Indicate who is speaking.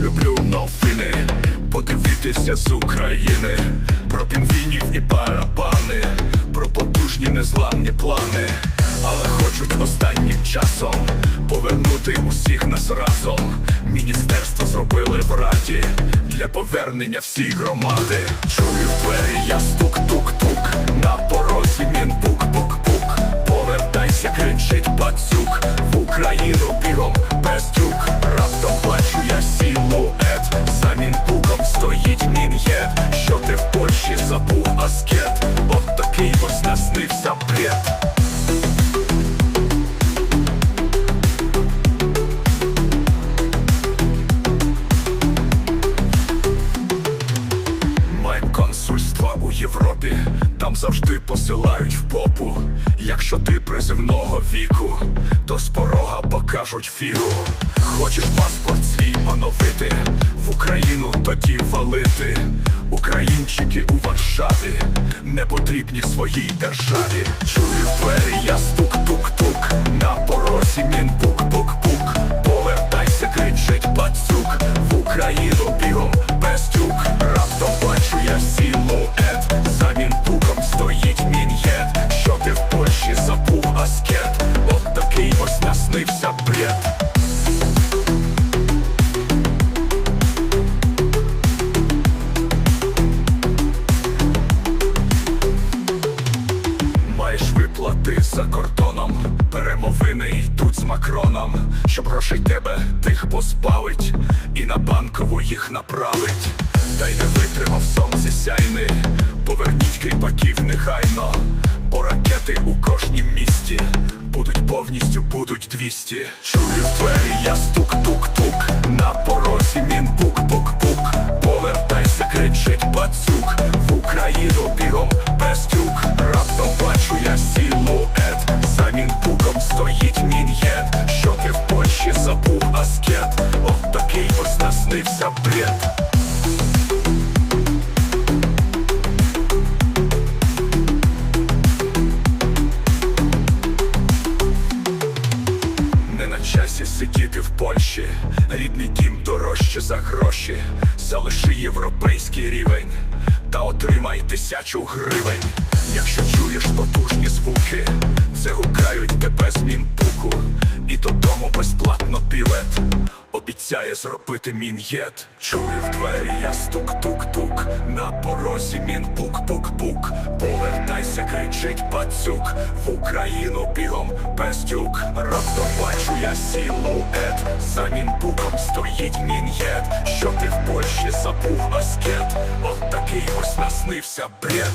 Speaker 1: люблю новини, подивитися з України, про пінгвінів і барабани, про потужні незламні плани, але хочуть останнім часом повернути усіх нас разом. Міністерство зробили в раді для повернення всій громади. Чую в двері, я стук-тук-тук, на порозі мінпу. Наснився бред там завжди посилають в попу. Якщо ти приземного віку, то з порога покажуть фігу. Хочеш паспорт свій оновити, в Україну тоді валити. Українчики у Варшаві не потрібні своїй державі. Чую двері, я стук-тук-тук, на Виплати за кордоном, перемовини йдуть з Макроном, щоб грошей тебе тих позбавить, і на банкову їх направить. Та й не витримав сонце сяйни, поверніть кріпаків негайно, бо ракети у кожнім місті будуть повністю, будуть двісті. Чую в двері, я стук-тук-тук, на порозі мін бук-бук-бук. Повертайся, кричить пацюк, в Україну бігом без тюк. Часі сидіти в Польщі, рідний дім дорожче за гроші. Залиши європейський рівень та отримай тисячу гривень. Якщо чуєш потужні звуки, це гукають Обіцяє зробити мін'єт. Чую в двері, я стук-тук-тук. На порозі мін бук-бук-бук. Повертайся, кричить пацюк. В Україну бігом без тюк. Раптом бачу я силует. За мінбуком стоїть мін'єт. Що ти в Польщі забув аскет? От такий ось наснився бред.